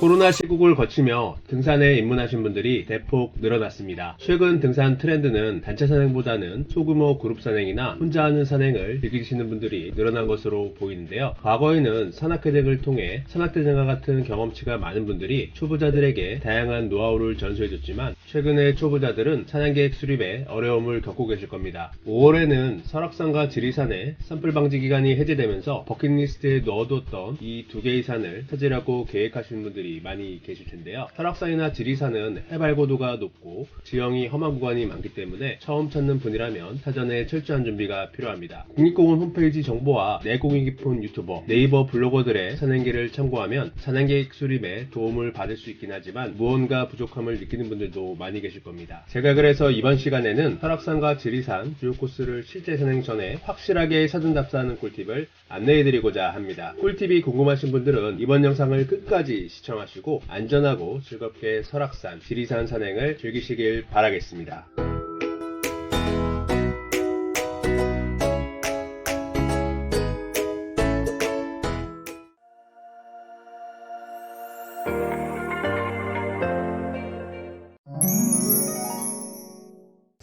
코로나 시국을 거치며 등산에 입문하신 분들이 대폭 늘어났습니다. 최근 등산 트렌드는 단체 산행보다는 소규모 그룹 산행이나 혼자 하는 산행을 즐기시는 분들이 늘어난 것으로 보이는데요. 과거에는 산악회등을 통해 산악대전과 같은 경험치가 많은 분들이 초보자들에게 다양한 노하우를 전수해줬지만 최근의 초보자들은 산행계획 수립에 어려움을 겪고 계실 겁니다. 5월에는 설악산과 지리산의 산불 방지 기간이 해제되면서 버킷리스트에 넣어뒀던 이 두 개의 산을 찾으려고 계획하시는 분들이 많이 계실 텐데요. 설악산이나 지리산은 해발 고도가 높고 지형이 험한 구간이 많기 때문에 처음 찾는 분이라면 사전에 철저한 준비가 필요합니다. 국립공원 홈페이지 정보와 내공이 깊은 유튜버, 네이버 블로거들의 산행기를 참고하면 산행계획 수립에 도움을 받을 수 있긴 하지만 무언가 부족함을 느끼는 분들도 많이 계실 겁니다. 제가 그래서 이번 시간에는 설악산과 지리산 주요 코스를 실제 산행 전에 확실하게 사전 답사하는 꿀팁을 안내해드리고자 합니다. 꿀팁이 궁금하신 분들은 이번 영상을 끝까지 시청 하시고 안전하고 즐겁게 설악산, 지리산 산행을 즐기시길 바라겠습니다.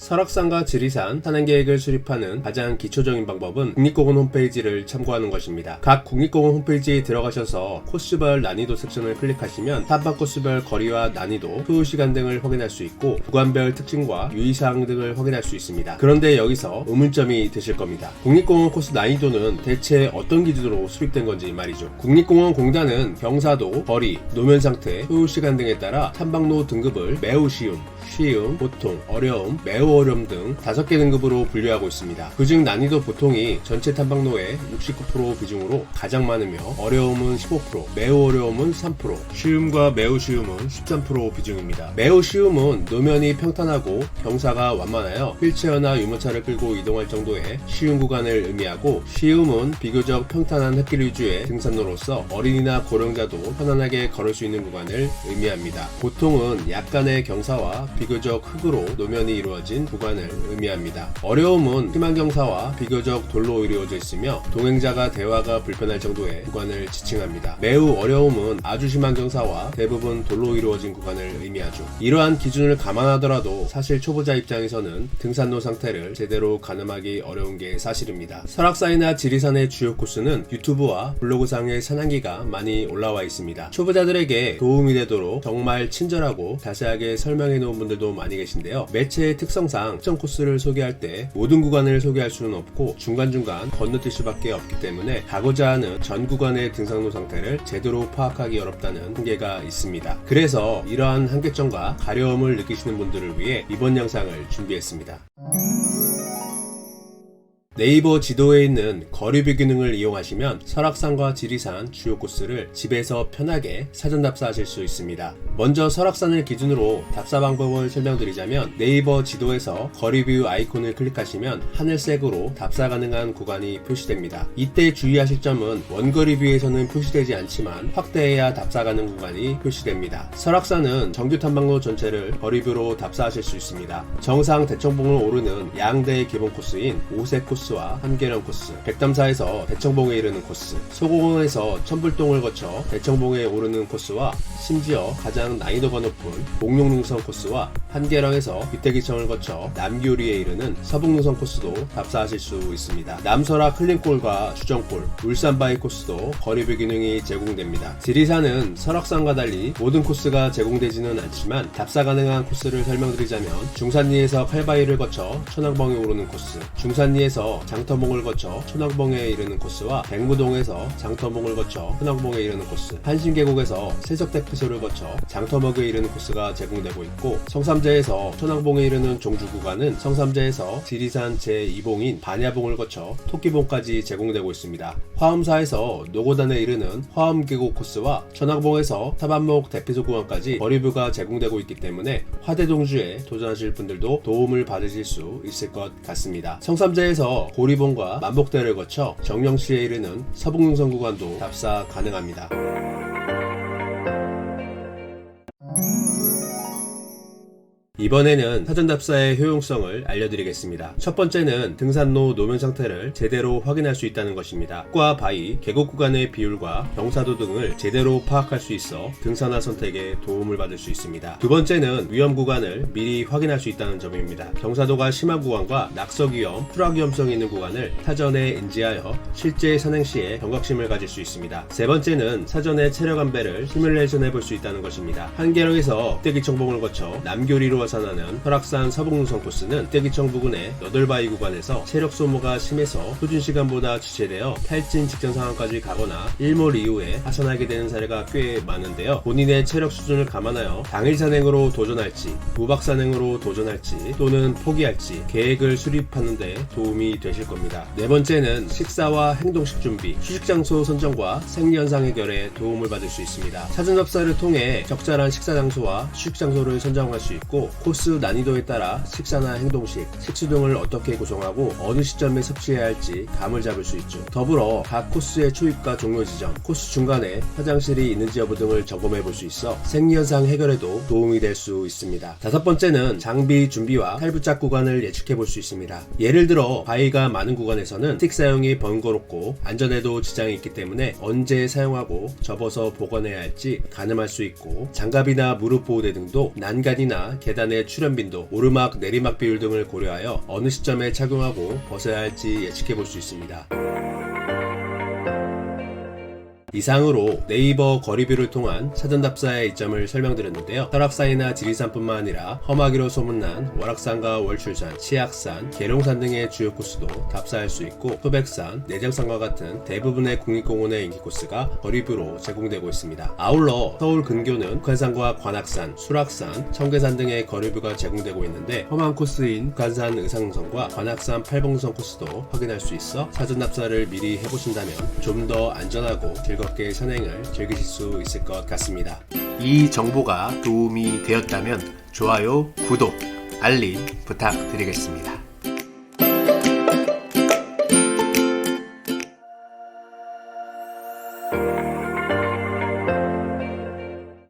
설악산과 지리산 산행 계획을 수립하는 가장 기초적인 방법은 국립공원 홈페이지를 참고하는 것입니다. 각 국립공원 홈페이지에 들어가셔서 코스별 난이도 섹션을 클릭하시면 탐방 코스별 거리와 난이도, 소요 시간 등을 확인할 수 있고 구간별 특징과 유의사항 등을 확인할 수 있습니다. 그런데 여기서 의문점이 드실 겁니다. 국립공원 코스 난이도는 대체 어떤 기준으로 수립된 건지 말이죠. 국립공원 공단은 경사도, 거리, 노면 상태, 소요 시간 등에 따라 탐방로 등급을 매우 쉬운, 쉬움, 보통, 어려움, 매우 어려움 등 다섯 개 등급으로 분류하고 있습니다. 그중 난이도 보통이 전체 탐방로의 69% 비중으로 가장 많으며 어려움은 15%, 매우 어려움은 3%, 쉬움과 매우 쉬움은 13% 비중입니다. 매우 쉬움은 노면이 평탄하고 경사가 완만하여 휠체어나 유모차를 끌고 이동할 정도의 쉬운 구간을 의미하고 쉬움은 비교적 평탄한 흙길 위주의 등산로로서 어린이나 고령자도 편안하게 걸을 수 있는 구간을 의미합니다. 보통은 약간의 경사와 비교적 흙으로 노면이 이루어진 구간을 의미합니다. 어려움은 심한 경사와 비교적 돌로 이루어져 있으며 동행자가 대화가 불편할 정도의 구간을 지칭합니다. 매우 어려움은 아주 심한 경사와 대부분 돌로 이루어진 구간을 의미하죠. 이러한 기준을 감안하더라도 사실 초보자 입장에서는 등산로 상태를 제대로 가늠하기 어려운 게 사실입니다. 설악산이나 지리산의 주요 코스는 유튜브와 블로그상의 산행기가 많이 올라와 있습니다. 초보자들에게 도움이 되도록 정말 친절하고 자세하게 설명해 놓은 분들도 많이 계신데요. 매체의 특성상 특정 코스를 소개할 때 모든 구간을 소개할 수는 없고 중간중간 건너뛸 수밖에 없기 때문에 가고자 하는 전 구간의 등산로 상태를 제대로 파악하기 어렵다는 한계가 있습니다. 그래서 이러한 한계점과 가려움을 느끼시는 분들을 위해 이번 영상을 준비했습니다. 네이버 지도에 있는 거리뷰 기능을 이용하시면 설악산과 지리산 주요 코스를 집에서 편하게 사전 답사하실 수 있습니다. 먼저 설악산을 기준으로 답사 방법을 설명드리자면 네이버 지도에서 거리뷰 아이콘을 클릭하시면 하늘색으로 답사 가능한 구간이 표시됩니다. 이때 주의하실 점은 원거리 뷰에서는 표시되지 않지만 확대해야 답사 가능 구간이 표시됩니다. 설악산은 정규 탐방로 전체를 거리뷰로 답사하실 수 있습니다. 정상 대청봉을 오르는 양대의 기본 코스인 오색 코스 와 한계령 코스, 백담사에서 대청봉에 이르는 코스, 소공원에서 천불동을 거쳐 대청봉에 오르는 코스와 심지어 가장 난이도가 높은 목룡능선 코스와 한계령에서 위태기청을 거쳐 남교리에 이르는 서북능선 코스도 답사하실 수 있습니다. 남설악 클린골과 주정골, 울산바위 코스도 거리뷰 기능이 제공됩니다. 지리산은 설악산과 달리 모든 코스가 제공되지는 않지만 답사 가능한 코스를 설명드리자면 중산리에서 칼바위를 거쳐 천왕봉에 오르는 코스, 중산리에서 장터봉을 거쳐 천왕봉에 이르는 코스와 백무동에서 장터봉을 거쳐 천왕봉에 이르는 코스, 한신계곡에서 세석대피소를 거쳐 장터먹에 이르는 코스가 제공되고 있고 성삼 재에서 천왕봉에 이르는 종주 구간은 성삼재에서 지리산 제2봉인 반야봉을 거쳐 토끼봉까지 제공되고 있습니다. 화엄사에서 노고단에 이르는 화엄계곡 코스와 천왕봉에서 타반목 대피소 구간까지 거리뷰가 제공되고 있기 때문에 화대동주에 도전하실 분들도 도움을 받으실 수 있을 것 같습니다. 성삼재에서 고리봉과 만복대를 거쳐 정령시에 이르는 서북능선 구간도 답사 가능합니다. 이번에는 사전답사의 효용성을 알려드리겠습니다. 첫 번째는 등산로 노면 상태를 제대로 확인할 수 있다는 것입니다. 과 바위, 계곡 구간의 비율과 경사도 등을 제대로 파악할 수 있어 등산화 선택에 도움을 받을 수 있습니다. 두 번째는 위험 구간을 미리 확인할 수 있다는 점입니다. 경사도가 심한 구간과 낙석 위험, 추락 위험성이 있는 구간을 사전에 인지하여 실제 산행 시에 경각심을 가질 수 있습니다. 세 번째는 사전에 체력 안배를 시뮬레이션 해볼 수 있다는 것입니다. 한계령에서 떼기청봉을 거쳐 남교리로 와산하는 설악산 서북루선 코스는 떼기청 부근의 너덜바위 구간에서 체력 소모가 심해서 표준 시간보다 지체되어 탈진 직전 상황까지 가거나 일몰 이후에 하산하게 되는 사례가 꽤 많은데요. 본인의 체력 수준을 감안하여 당일 산행으로 도전할지, 무박 산행으로 도전할지 또는 포기할지 계획을 수립하는 데 도움이 되실 겁니다. 네 번째는 식사와 행동식 준비, 휴식 장소 선정과 생리현상 해결에 도움을 받을 수 있습니다. 사전접사를 통해 적절한 식사 장소와 휴식 장소를 선정할 수 있고 코스 난이도에 따라 식사나 행동식, 식수 등을 어떻게 구성하고 어느 시점에 섭취해야 할지 감을 잡을 수 있죠. 더불어 각 코스의 초입과 종료 지점, 코스 중간에 화장실이 있는지 여부 등을 점검해 볼 수 있어 생리현상 해결에도 도움이 될 수 있습니다. 다섯 번째는 장비 준비와 탈부착 구간을 예측해 볼 수 있습니다. 예를 들어 바위가 많은 구간에서는 스틱 사용이 번거롭고 안전에도 지장이 있기 때문에 언제 사용하고 접어서 보관해야 할지 가늠할 수 있고 장갑이나 무릎 보호대 등도 난간이나 계단 의 출현 빈도, 오르막 내리막 비율 등을 고려하여 어느 시점에 착용하고 벗어야 할지 예측해 볼 수 있습니다. 이상으로 네이버 거리뷰를 통한 사전답사의 이점을 설명드렸는데요. 설악산이나 지리산뿐만 아니라 험하기로 소문난 월악산과 월출산, 치악산, 계룡산 등의 주요 코스도 답사할 수 있고 소백산, 내장산과 같은 대부분의 국립공원의 인기 코스가 거리뷰로 제공되고 있습니다. 아울러 서울 근교는 북한산과 관악산, 수락산, 청계산 등의 거리뷰가 제공되고 있는데 험한 코스인 북한산 의상성과 관악산 팔봉선 코스도 확인할 수 있어 사전답사를 미리 해보신다면 좀 더 안전하고 즐겁게 산행을 즐기실 수 있을 것 같습니다. 이 정보가 도움이 되었다면 좋아요, 구독, 알림 부탁드리겠습니다.